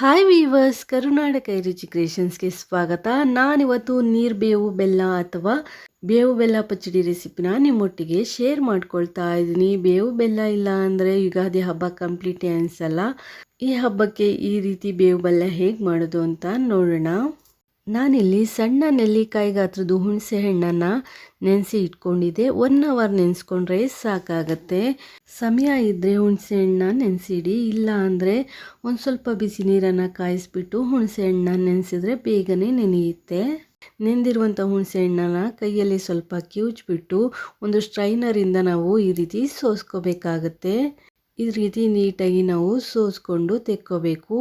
Hi viewers ಕರುನಾಟಕ ರುಚಿ ಕ್ರಿಯೇಷನ್ಸ್ಗೆ ಸ್ವಾಗತ. ನಾನಿವತ್ತು ನೀರು ಬೇವು ಬೆಲ್ಲ ಅಥವಾ ಬೇವು ಬೆಲ್ಲ ಪಚ್ಚಡಿ ರೆಸಿಪಿನ ನಿಮ್ಮೊಟ್ಟಿಗೆ ಶೇರ್ ಮಾಡ್ಕೊಳ್ತಾ ಇದ್ದೀನಿ. ಬೇವು ಬೆಲ್ಲ ಇಲ್ಲ ಅಂದರೆ ಯುಗಾದಿ ಹಬ್ಬ ಕಂಪ್ಲೀಟೇ ಅನಿಸಲ್ಲ ಈ ಹಬ್ಬಕ್ಕೆ ಈ ರೀತಿ ಬೇವು ಬೆಲ್ಲ ಹೇಗೆ ಮಾಡೋದು ಅಂತ ನೋಡೋಣ. ನಾನಿಲ್ಲಿ ಸಣ್ಣ ನೆಲ್ಲಿಕಾಯಿ ಗಾತ್ರದ ಹುಣಸೆ ಹಣ್ಣನ್ನು ನೆನೆಸಿ ಇಟ್ಕೊಂಡಿದ್ದೆ. ಒನ್ ಅವರ್ ನೆನೆಸ್ಕೊಂಡ್ರೆ ಸಾಕಾಗತ್ತೆ. ಸಮಯ ಇದ್ದರೆ ಹುಣಸೆ ಹಣ್ಣನ್ನ ನೆನೆಸಿಡಿ. ಇಲ್ಲ ಅಂದರೆ ಒಂದು ಸ್ವಲ್ಪ ಬಿಸಿ ನೀರನ್ನು ಕಾಯಿಸ್ಬಿಟ್ಟು ಹುಣಸೆ ಹಣ್ಣನ್ನ ನೆನೆಸಿದ್ರೆ ಬೇಗನೆ ನೆನೆಯುತ್ತೆ. ನೆಂದಿರುವಂಥ ಹುಣಸೆ ಹಣ್ಣನ್ನು ಕೈಯಲ್ಲಿ ಸ್ವಲ್ಪ ಕಿವುಚ್ಬಿಟ್ಟು ಒಂದು ಸ್ಟ್ರೈನರಿಂದ ನಾವು ಈ ರೀತಿ ಸೋಸ್ಕೋಬೇಕಾಗತ್ತೆ. ಈ ರೀತಿ ನೀಟಾಗಿ ನಾವು ಸೋಸ್ಕೊಂಡು ತೆಕ್ಕೋಬೇಕು.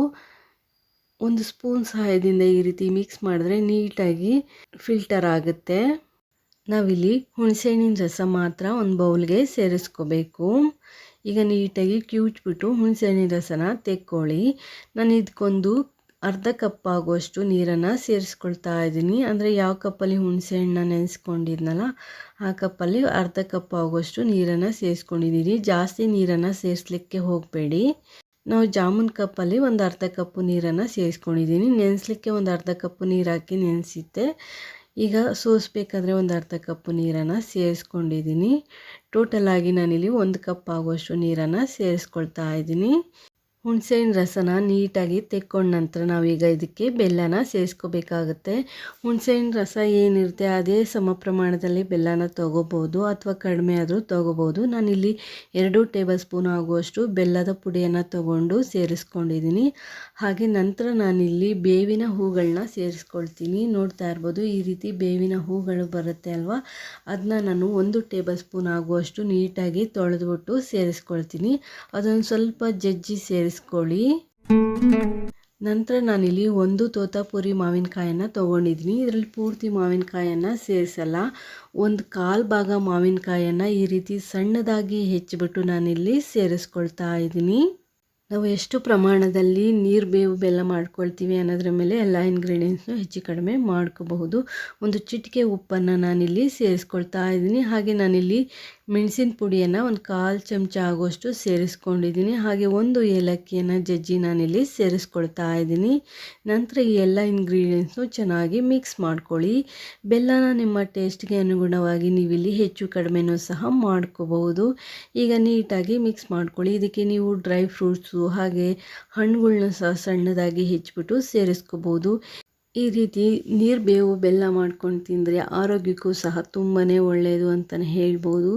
ಒಂದು ಸ್ಪೂನ್ ಸಹಾಯದಿಂದ ಈ ರೀತಿ ಮಿಕ್ಸ್ ಮಾಡಿದ್ರೆ ನೀಟಾಗಿ ಫಿಲ್ಟರ್ ಆಗುತ್ತೆ. ನಾವಿಲ್ಲಿ ಹುಣಸೆಹಣ್ಣಿನ ರಸ ಮಾತ್ರ ಒಂದು ಬೌಲ್ಗೆ ಸೇರಿಸ್ಕೋಬೇಕು. ಈಗ ನೀಟಾಗಿ ಕ್ಯೂಚ್ಬಿಟ್ಟು ಹುಣಸೆಹಣ್ಣಿನ ರಸನ ತೆಕ್ಕೊಳ್ಳಿ. ನಾನು ಇದಕ್ಕೊಂದು ಅರ್ಧ ಕಪ್ ಆಗುವಷ್ಟು ನೀರನ್ನು ಸೇರಿಸ್ಕೊಳ್ತಾ ಇದ್ದೀನಿ. ಅಂದರೆ ಯಾವ ಕಪ್ಪಲ್ಲಿ ಹುಣಸೆ ಹಣ್ಣನ್ನ ನೆನೆಸ್ಕೊಂಡಿದ್ನಲ್ಲ, ಆ ಕಪ್ಪಲ್ಲಿ ಅರ್ಧ ಕಪ್ ಆಗುವಷ್ಟು ನೀರನ್ನು ಸೇರಿಸ್ಕೊಂಡಿದ್ದೀನಿ. ಜಾಸ್ತಿ ನೀರನ್ನು ಸೇರಿಸ್ಲಿಕ್ಕೆ ಹೋಗಬೇಡಿ. ನಾವು ಜಾಮೂನ್ ಕಪ್ಪಲ್ಲಿ ಒಂದು ಅರ್ಧ ಕಪ್ಪು ನೀರನ್ನು ಸೇರಿಸ್ಕೊಂಡಿದ್ದೀನಿ. ನೆನೆಸ್ಲಿಕ್ಕೆ ಒಂದು ಅರ್ಧ ಕಪ್ಪು ನೀರು ಹಾಕಿ ನೆನೆಸಿದ್ದೆ. ಈಗ ಸೋಸಬೇಕಾದ್ರೆ ಒಂದು ಅರ್ಧ ಕಪ್ಪು ನೀರನ್ನು ಸೇರಿಸ್ಕೊಂಡಿದ್ದೀನಿ. ಟೋಟಲ್ ಆಗಿ ನಾನಿಲ್ಲಿ ಒಂದು ಕಪ್ ಆಗುವಷ್ಟು ನೀರನ್ನು ಸೇರಿಸ್ಕೊಳ್ತಾ ಇದ್ದೀನಿ. ಹುಣಸೆಹಣ್ಣು ರಸನ ನೀಟಾಗಿ ತೆಕ್ಕೊಂಡ ನಂತರ ನಾವೀಗ ಇದಕ್ಕೆ ಬೆಲ್ಲನ ಸೇರಿಸ್ಕೋಬೇಕಾಗುತ್ತೆ. ಹುಣಸೆಹಣ್ಣು ರಸ ಏನಿರುತ್ತೆ ಅದೇ ಸಮ ಪ್ರಮಾಣದಲ್ಲಿ ಬೆಲ್ಲನ ತೊಗೋಬೋದು ಅಥವಾ ಕಡಿಮೆ ಆದರೂ ತೊಗೋಬೋದು. ನಾನಿಲ್ಲಿ ಎರಡು ಟೇಬಲ್ ಸ್ಪೂನ್ ಆಗುವಷ್ಟು ಬೆಲ್ಲದ ಪುಡಿಯನ್ನು ತೊಗೊಂಡು ಸೇರಿಸ್ಕೊಂಡಿದ್ದೀನಿ. ಹಾಗೆ ನಂತರ ನಾನಿಲ್ಲಿ ಬೇವಿನ ಹೂಗಳನ್ನ ಸೇರಿಸ್ಕೊಳ್ತೀನಿ. ನೋಡ್ತಾ ಇರ್ಬೋದು ಈ ರೀತಿ ಬೇವಿನ ಹೂಗಳು ಬರುತ್ತೆ ಅಲ್ವಾ? ಅದನ್ನ ನಾನು ಒಂದು ಟೇಬಲ್ ಸ್ಪೂನ್ ಆಗುವಷ್ಟು ನೀಟಾಗಿ ತೊಳೆದ್ಬಿಟ್ಟು ಸೇರಿಸ್ಕೊಳ್ತೀನಿ. ಅದೊಂದು ಸ್ವಲ್ಪ ಜಜ್ಜಿ ಸೇರಿಸ್ ಸೇರಿಸ್ಕೊಳ್ಳಿ ನಂತರ ನಾನಿಲ್ಲಿ ಒಂದು ತೋತಾಪುರಿ ಮಾವಿನಕಾಯನ್ನು ತೊಗೊಂಡಿದ್ದೀನಿ. ಇದರಲ್ಲಿ ಪೂರ್ತಿ ಮಾವಿನಕಾಯನ್ನು ಸೇರಿಸಲ್ಲ. ಒಂದು ಕಾಲು ಭಾಗ ಮಾವಿನಕಾಯನ್ನು ಈ ರೀತಿ ಸಣ್ಣದಾಗಿ ಹೆಚ್ಚಿಬಿಟ್ಟು ನಾನಿಲ್ಲಿ ಸೇರಿಸ್ಕೊಳ್ತಾ ಇದ್ದೀನಿ. ನಾವು ಎಷ್ಟು ಪ್ರಮಾಣದಲ್ಲಿ ನೀರು ಬೇವು ಬೆಲ್ಲ ಮಾಡ್ಕೊಳ್ತೀವಿ ಅನ್ನೋದ್ರ ಮೇಲೆ ಎಲ್ಲ ಇಂಗ್ರೀಡಿಯೆಂಟ್ಸ್ನು ಹೆಚ್ಚು ಕಡಿಮೆ ಮಾಡ್ಕೋಬಹುದು. ಒಂದು ಚಿಟಿಕೆ ಉಪ್ಪನ್ನು ನಾನಿಲ್ಲಿ ಸೇರಿಸ್ಕೊಳ್ತಾ ಇದ್ದೀನಿ. ಹಾಗೆ ನಾನಿಲ್ಲಿ ಮೆಣಸಿನ ಪುಡಿಯನ್ನು ಒಂದು ಕಾಲು ಚಮಚ ಆಗುವಷ್ಟು ಸೇರಿಸ್ಕೊಂಡಿದ್ದೀನಿ. ಹಾಗೆ ಒಂದು ಏಲಕ್ಕಿಯನ್ನು ಜಜ್ಜಿ ನಾನಿಲ್ಲಿ ಸೇರಿಸ್ಕೊಳ್ತಾ ಇದ್ದೀನಿ. ನಂತರ ಈ ಎಲ್ಲ ಇಂಗ್ರೀಡಿಯೆಂಟ್ಸ್ನು ಚೆನ್ನಾಗಿ ಮಿಕ್ಸ್ ಮಾಡ್ಕೊಳ್ಳಿ. ಬೆಲ್ಲನ ನಿಮ್ಮ ಟೇಸ್ಟ್ಗೆ ಅನುಗುಣವಾಗಿ ನೀವಿಲ್ಲಿ ಹೆಚ್ಚು ಕಡಿಮೆನೂ ಸಹ ಮಾಡ್ಕೋಬಹುದು. ಈಗ ನೀಟಾಗಿ ಮಿಕ್ಸ್ ಮಾಡ್ಕೊಳ್ಳಿ. ಇದಕ್ಕೆ ನೀವು ಡ್ರೈ ಫ್ರೂಟ್ಸು ಹಾಗೆ ಹಣ್ಣುಗಳ್ನ ಸಹ ಸಣ್ಣದಾಗಿ ಹೆಚ್ಚಿಬಿಟ್ಟು ಸೇರಿಸ್ಕೋಬೋದು. ಈ ರೀತಿ ನೀರು ಬೇವು ಬೆಲ್ಲ ಮಾಡ್ಕೊಂಡು ತಿಂದರೆ ಆರೋಗ್ಯಕ್ಕೂ ಸಹ ತುಂಬಾ ಒಳ್ಳೆಯದು ಅಂತಲೇ ಹೇಳ್ಬೋದು.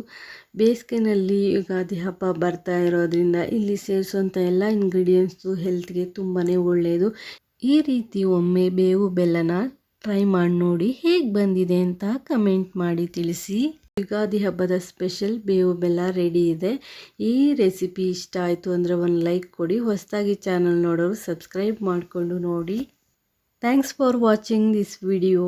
ಬೇಸಿಗೆನಲ್ಲಿ ಯುಗಾದಿ ಹಬ್ಬ ಬರ್ತಾ ಇರೋದ್ರಿಂದ ಇಲ್ಲಿ ಸೇರಿಸುವಂಥ ಎಲ್ಲ ಇಂಗ್ರೀಡಿಯೆಂಟ್ಸು ಹೆಲ್ತ್ಗೆ ತುಂಬಾ ಒಳ್ಳೆಯದು ಈ ರೀತಿ ಒಮ್ಮೆ ಬೇವು ಬೆಲ್ಲನ ಟ್ರೈ ಮಾಡಿ ನೋಡಿ ಹೇಗೆ ಬಂದಿದೆ ಅಂತ ಕಮೆಂಟ್ ಮಾಡಿ ತಿಳಿಸಿ. ಯುಗಾದಿ ಹಬ್ಬದ ಸ್ಪೆಷಲ್ ಬೇವು ಬೆಲ್ಲ ರೆಡಿ ಇದೆ. ಈ ರೆಸಿಪಿ ಇಷ್ಟ ಆಯಿತು ಅಂದರೆ ಒಂದು ಲೈಕ್ ಕೊಡಿ. ಹೊಸದಾಗಿ ಚಾನಲ್ ನೋಡೋರು ಸಬ್ಸ್ಕ್ರೈಬ್ ಮಾಡಿಕೊಂಡು ನೋಡಿ. Thanks for watching this video